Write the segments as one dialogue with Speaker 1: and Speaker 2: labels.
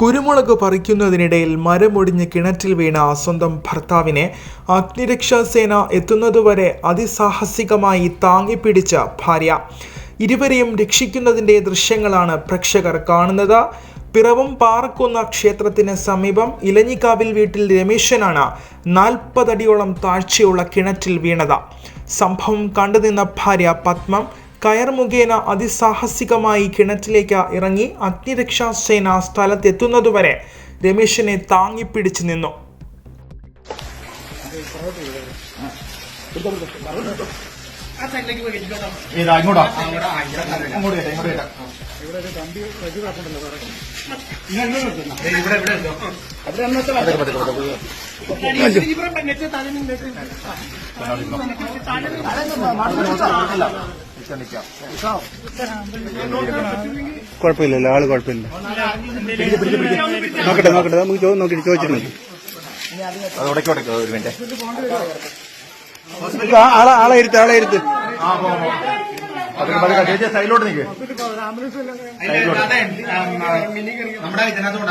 Speaker 1: കുരുമുളക് പറിക്കുന്നതിനിടയിൽ മരമൊടിഞ്ഞ് കിണറ്റിൽ വീണ സ്വന്തം ഭർത്താവിനെ അഗ്നിരക്ഷാസേന എത്തുന്നതുവരെ അതിസാഹസികമായി താങ്ങിപ്പിടിച്ച ഭാര്യ. ഇരുവരെയും രക്ഷിക്കുന്നതിന്റെ ദൃശ്യങ്ങളാണ് പ്രേക്ഷകർ കാണുന്നത്. പിറവും പാറക്കുന്ന ക്ഷേത്രത്തിന് സമീപം ഇലഞ്ഞിക്കാവിൽ വീട്ടിൽ രമേശനാണ് നാൽപ്പതടിയോളം താഴ്ചയുള്ള കിണറ്റിൽ വീണത്. സംഭവം കണ്ടുനിന്ന ഭാര്യ പത്മം കയർ മുഖേന അതിസാഹസികമായി കിണറ്റിലേക്ക് ഇറങ്ങി അഗ്നിരക്ഷാസേന സ്ഥലത്തെത്തുന്നതുവരെ രമേശിനെ താങ്ങിപ്പിടിച്ചു നിന്നു.
Speaker 2: ഏതാ കേട്ടെ
Speaker 3: കുഴപ്പമില്ലല്ലോ ആൾ കുഴപ്പമില്ല. നോക്കട്ടെ നോക്കട്ടെ നമുക്ക് നോക്കി ചോദിച്ചിട്ടുണ്ട്
Speaker 2: അത് ഉടക്കി ഉടക്കി ഒരു മിനിറ്റ്.
Speaker 3: ആളെ ആളെ ഇരുത്ത് ആളെ ഇരുത്ത്.
Speaker 2: ചേച്ചി സൈഡിലോട്ട് നിൽക്ക് നമ്മുടെ ഇതിനകത്തോട്ട്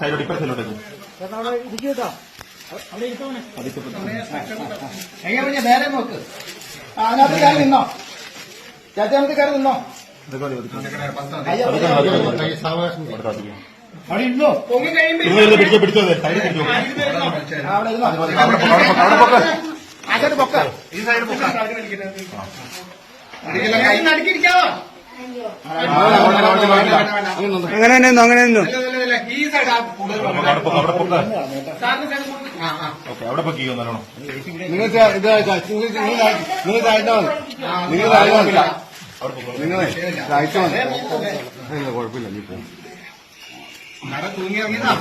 Speaker 2: സൈഡിലോട്ട് ഇപ്പഴ സൈഡിലോട്ട്
Speaker 4: നേരെ നോക്ക്. അതിനകത്ത് നിന്നോ. ചേച്ചി നമുക്ക് കയറി നിന്നോ അവിടെ ഇരുന്നോ?
Speaker 2: പിടിച്ചോ പിടിച്ചോ സൈഡിൽ പിടിച്ചോ
Speaker 4: ആ, അവിടെ ഇരുന്നോ?
Speaker 2: അവിടെ പൊക്ക്, അവിടെ പൊക്ക്, അവിടെ പൊക്ക്.
Speaker 4: അങ്ങോട്ട് പൊക്ക.
Speaker 2: ഈ സൈഡ് പൊക്ക.
Speaker 4: നടുക്കിരിക്കാവോ
Speaker 3: അങ്ങനെ തന്നെ നിന്നു, അങ്ങനെ നിന്നു?
Speaker 4: ഈ സൈഡ്
Speaker 2: അവിടെ നല്ലോണം?
Speaker 3: നിങ്ങൾ നിങ്ങൾ നിങ്ങൾ താഴ്ത്താ മതി.
Speaker 2: അവിടെ പൊക്കോ
Speaker 3: നിങ്ങളെ മതി കുഴപ്പമില്ല നീ പോ
Speaker 4: നട തൂങ്ങി ഇറങ്ങിയതാ